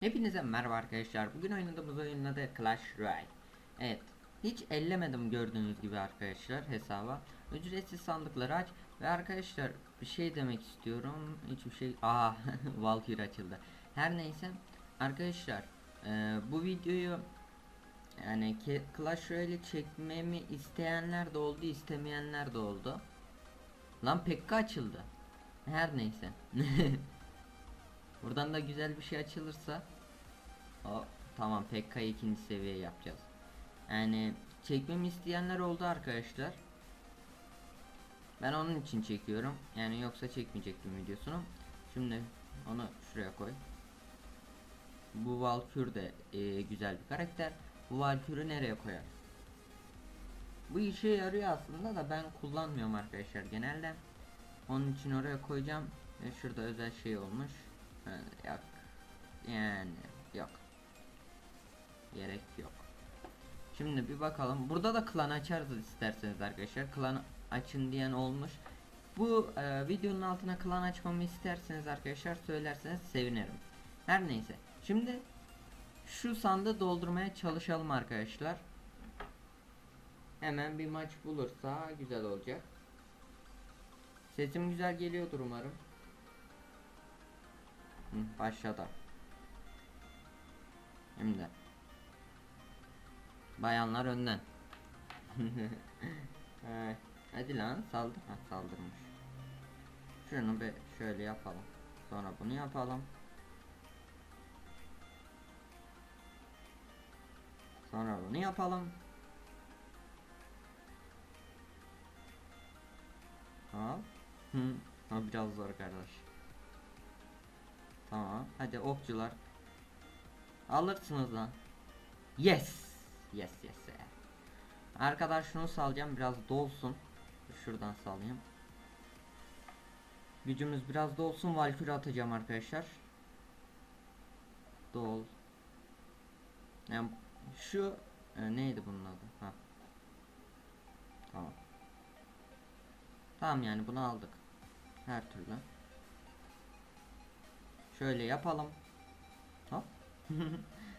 Hepinize merhaba arkadaşlar. Bugün oynadığımız oyunun adı Clash Royale. Evet. Hiç ellemedim gördüğünüz gibi arkadaşlar hesaba. Ücretsiz sandıkları aç ve arkadaşlar bir şey demek istiyorum. Hiçbir şey. Aa, Valkyrie açıldı. Her neyse arkadaşlar e, bu videoyu yani Clash Royale çekmemi isteyenler de oldu, istemeyenler de oldu. Lan Pekka açıldı. Her neyse. Buradan da güzel bir şey açılırsa o tamam Pekka'yı ikinci seviye yapacağız. Yani çekmemi isteyenler oldu arkadaşlar. Ben onun için çekiyorum. Yani yoksa çekmeyecektim videosunu. Şimdi onu şuraya koy. Bu Valkür de e, güzel bir karakter. Bu Valkür'ü nereye koyar? Bu işe yarıyor aslında da ben kullanmıyorum arkadaşlar genelde. Onun için oraya koyacağım. Ve şurada özel şey olmuş. Yok. Yani yok. Gerek yok. Şimdi bir bakalım. Burada da klan açarız isterseniz arkadaşlar. Klan açın diyen olmuş. Bu e, videonun altına klan açmamı isterseniz arkadaşlar söylerseniz sevinirim. Her neyse. Şimdi şu sandığı doldurmaya çalışalım arkadaşlar. Hemen bir maç bulursa güzel olacak. Sesim güzel geliyordur umarım. Hı, başladı. Şimdi. Bayanlar önden. Ay, Hadi lan saldır. Ha, saldırmış. Şunu bir şöyle yapalım. Sonra bunu yapalım. Sonra bunu yapalım. Ha. Hı. Ha biraz zor kardeş. Tamam. Hadi okçular. Alırsınız lan. Yes. Yes yes. Arkadaş şunu salacağım biraz dolsun. Şuradan salayım. Gücümüz biraz dolsun. Valkyrie atacağım arkadaşlar. Dol. Yani şu e, neydi bunun adı? Ha. Tamam. Tamam yani bunu aldık. Her türlü. Şöyle yapalım. Hop.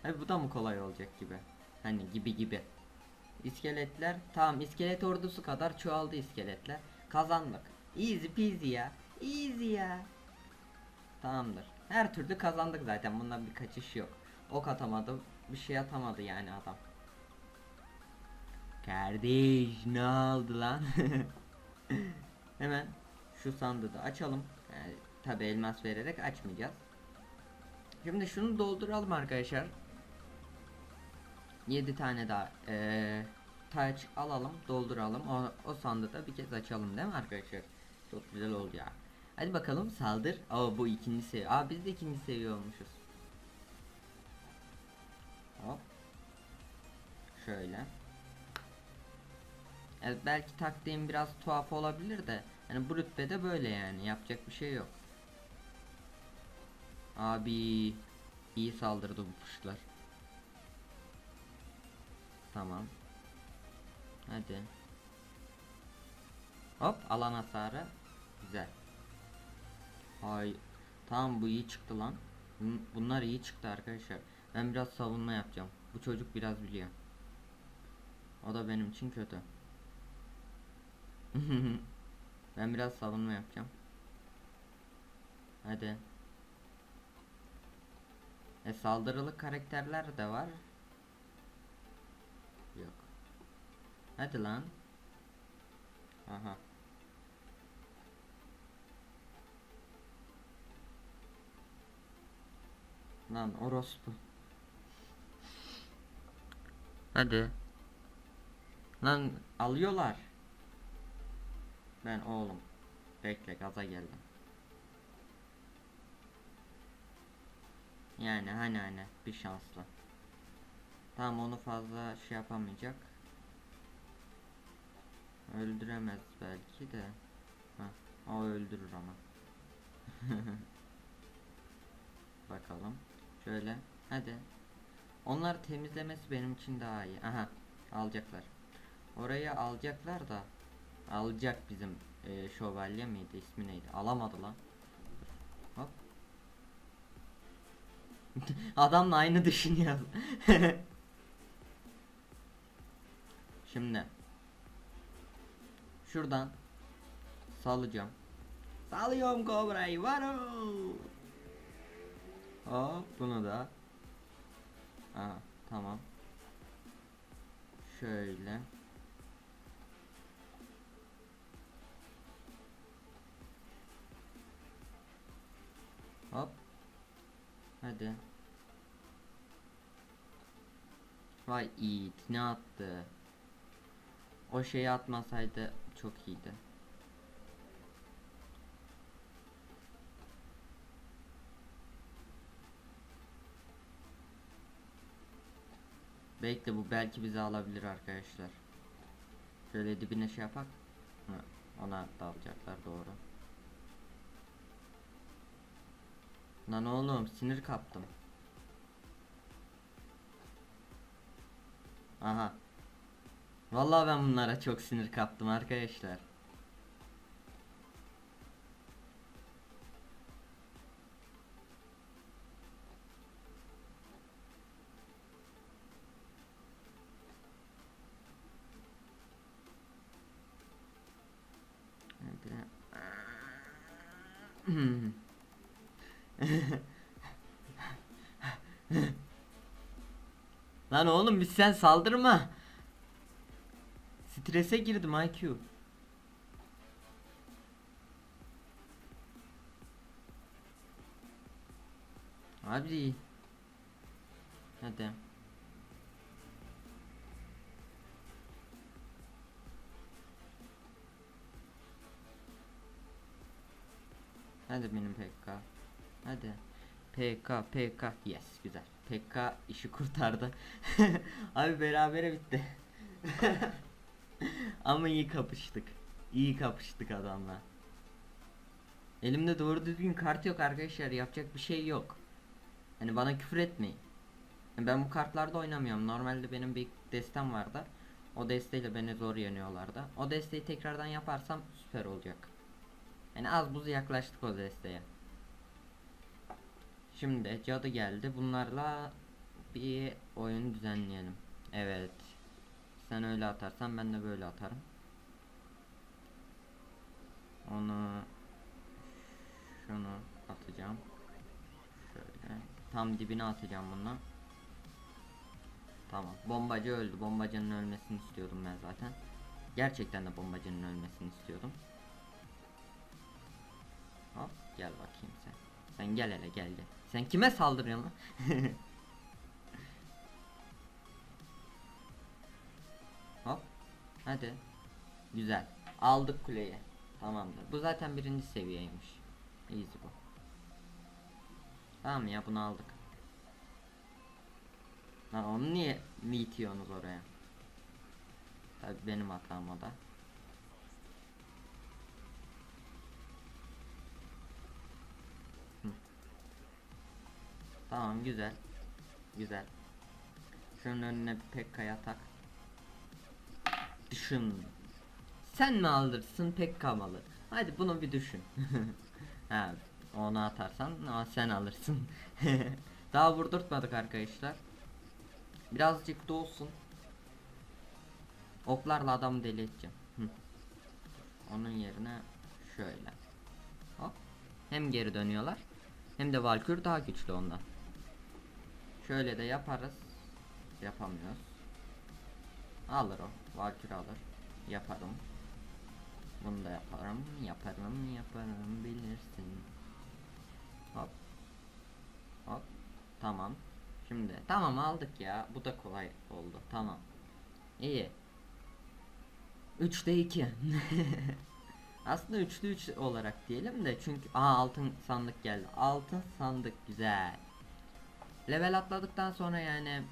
Abi bu da mı kolay olacak gibi? Hani gibi gibi. İskeletler tamam iskelet ordusu kadar çoğaldı iskeletler. Kazandık. Easy peasy ya. Easy ya. Tamamdır. Her türlü kazandık zaten. Bundan bir kaçış yok. Ok atamadı. Bir şey atamadı yani adam. Kardeş ne oldu lan? Hemen şu sandığı da açalım. Yani, Tabi elmas vererek açmayacağız. Şimdi şunu dolduralım arkadaşlar. 7 tane daha eee taç alalım, dolduralım. O, o sandığı da bir kez açalım değil mi arkadaşlar? Çok güzel oldu ya. Hadi bakalım saldır. Aa bu ikinci seviye. Aa biz de ikinci seviye olmuşuz. Hop. Şöyle. Evet belki taktiğim biraz tuhaf olabilir de yani bu rütbede böyle yani yapacak bir şey yok. Abi iyi saldırdı bu kuşlar. Tamam. Hadi. Hop alan hasarı. Güzel. Hay. Tamam bu iyi çıktı lan. Bun- Bunlar iyi çıktı arkadaşlar. Ben biraz savunma yapacağım. Bu çocuk biraz biliyor. O da benim için kötü. ben biraz savunma yapacağım. Hadi. E saldırılı karakterler de var. Yok. Hadi lan. Aha. Lan orospu. Hadi. Lan alıyorlar. Ben oğlum. Bekle gaza geldim. Yani hani hani bir şanslı. Tamam onu fazla şey yapamayacak. Öldüremez belki de. Ha, o öldürür ama. Bakalım. Şöyle. Hadi. Onları temizlemesi benim için daha iyi. Aha. Alacaklar. Orayı alacaklar da. Alacak bizim e, şövalye miydi ismi neydi? Alamadı lan. Hop. Adamla aynı düşünüyor. Şimdi şuradan salacağım. Salıyorum kobrayı. Varo. Hop bunu da. Aa, tamam. Şöyle. Hop. Hadi. Vay iyi ne attı. O şeyi atmasaydı çok iyiydi. Bekle bu belki bizi alabilir arkadaşlar. Şöyle dibine şey yapak. Ona dalacaklar doğru. Lan oğlum sinir kaptım. Aha. Vallahi ben bunlara çok sinir kaptım arkadaşlar. Hadi. Lan oğlum biz sen saldırma. Strese girdim IQ. Abi. Hadi. Hadi benim PK. Hadi. PK PK yes güzel. PK işi kurtardı. Abi berabere bitti. Ama iyi kapıştık. İyi kapıştık adamla. Elimde doğru düzgün kart yok arkadaşlar. Yapacak bir şey yok. Hani bana küfür etmeyin. Ben bu kartlarda oynamıyorum. Normalde benim bir destem vardı. O desteyle beni zor yeniyorlardı. O desteği tekrardan yaparsam süper olacak. Yani az buz yaklaştık o desteğe. Şimdi cadı geldi. Bunlarla bir oyun düzenleyelim. Evet. Sen öyle atarsan ben de böyle atarım. Onu şunu atacağım. Şöyle tam dibine atacağım bunu. Tamam. Bombacı öldü. Bombacının ölmesini istiyordum ben zaten. Gerçekten de bombacının ölmesini istiyordum. Hop gel bakayım sen. Sen gel hele gel gel. Sen kime saldırıyorsun lan? Hop. Hadi. Güzel. Aldık kuleyi. Tamamdır. Bu zaten birinci seviyeymiş. Easy bu. Tamam ya bunu aldık. Lan onu niye mi itiyorsunuz oraya? Tabi benim hatam o da. Hı. Tamam güzel. Güzel. Şunun önüne bir pekkaya tak. Düşün. Sen mi alırsın pek kamalı? Hadi bunu bir düşün. ha, onu atarsan ama sen alırsın. Daha vurdurtmadık arkadaşlar. Birazcık da olsun. Oklarla adamı deli edeceğim. Onun yerine şöyle. Hop. Hem geri dönüyorlar. Hem de Valkür daha güçlü ondan. Şöyle de yaparız. Yapamıyoruz. Alır o. Valkür alır. Yaparım. Bunu da yaparım. Yaparım. Yaparım. Bilirsin. Hop. Hop. Tamam. Şimdi tamam aldık ya. Bu da kolay oldu. Tamam. İyi. 3'te 2. Aslında 3'lü 3 olarak diyelim de çünkü aa altın sandık geldi. Altın sandık güzel. Level atladıktan sonra yani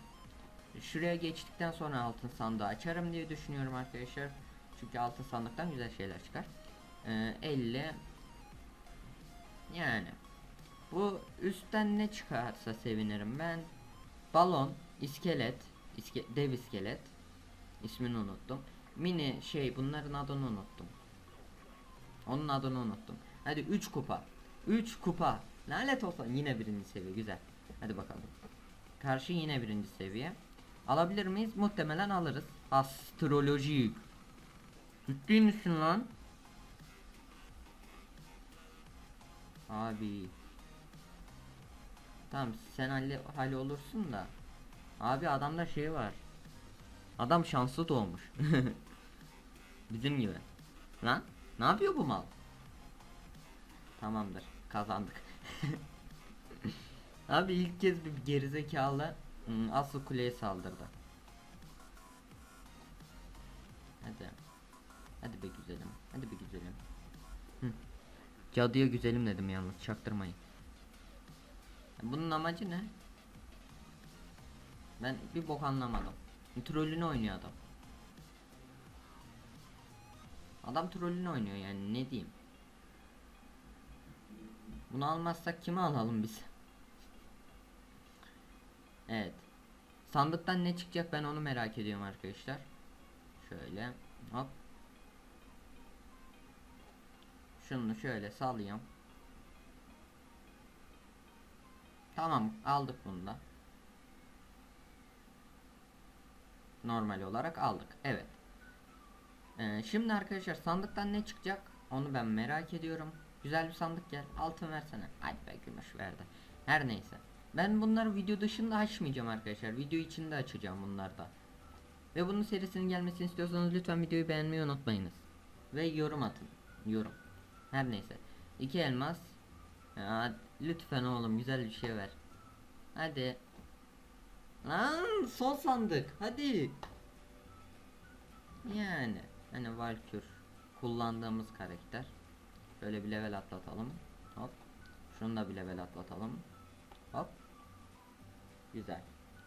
şuraya geçtikten sonra altın sandığı açarım diye düşünüyorum arkadaşlar. Çünkü altın sandıktan güzel şeyler çıkar. Ee, 50 yani bu üstten ne çıkarsa sevinirim ben. Balon, iskelet, iske, dev iskelet. İsmini unuttum. Mini şey bunların adını unuttum. Onun adını unuttum. Hadi 3 kupa. 3 kupa. Lanet olsun yine birinci seviye güzel. Hadi bakalım. Karşı yine birinci seviye. Alabilir miyiz? Muhtemelen alırız. Astroloji. Ciddi misin lan? Abi. Tamam sen halle, halle olursun da. Abi adamda şey var. Adam şanslı doğmuş. Bizim gibi. Lan ne yapıyor bu mal? Tamamdır kazandık. Abi ilk kez bir gerizekalı ım, asıl kuleye saldırdı. Hadi. Hadi be güzelim. Hadi be güzelim. Hı. Cadıya güzelim dedim yalnız çaktırmayın. Bunun amacı ne? Ben bir bok anlamadım. Trollünü oynuyor adam. Adam trollünü oynuyor yani ne diyeyim. Bunu almazsak kimi alalım biz? Evet. Sandıktan ne çıkacak ben onu merak ediyorum arkadaşlar. Şöyle hop. Şunu şöyle sallayayım. Tamam aldık bunu da. Normal olarak aldık. Evet. Ee, şimdi arkadaşlar sandıktan ne çıkacak? Onu ben merak ediyorum. Güzel bir sandık gel. Altın versene. Hadi be gümüş verdi. Her neyse. Ben bunları video dışında açmayacağım arkadaşlar. Video içinde açacağım bunları da. Ve bunun serisinin gelmesini istiyorsanız lütfen videoyu beğenmeyi unutmayınız. Ve yorum atın. Yorum. Her neyse. İki elmas. Ya, lütfen oğlum güzel bir şey ver. Hadi. Lan son sandık. Hadi. Yani hani Valkür kullandığımız karakter. Şöyle bir level atlatalım. Hop. Şunu da bir level atlatalım. Güzel.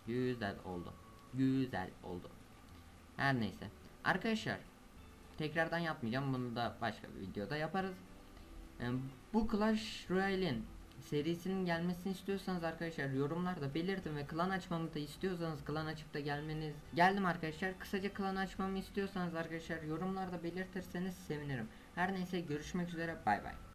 Güzel oldu. Güzel oldu. Her neyse. Arkadaşlar tekrardan yapmayacağım. Bunu da başka bir videoda yaparız. Ee, bu Clash Royale'in serisinin gelmesini istiyorsanız arkadaşlar yorumlarda belirtin ve klan açmamı da istiyorsanız klan açıp da gelmeniz geldim arkadaşlar kısaca klan açmamı istiyorsanız arkadaşlar yorumlarda belirtirseniz sevinirim her neyse görüşmek üzere bay bay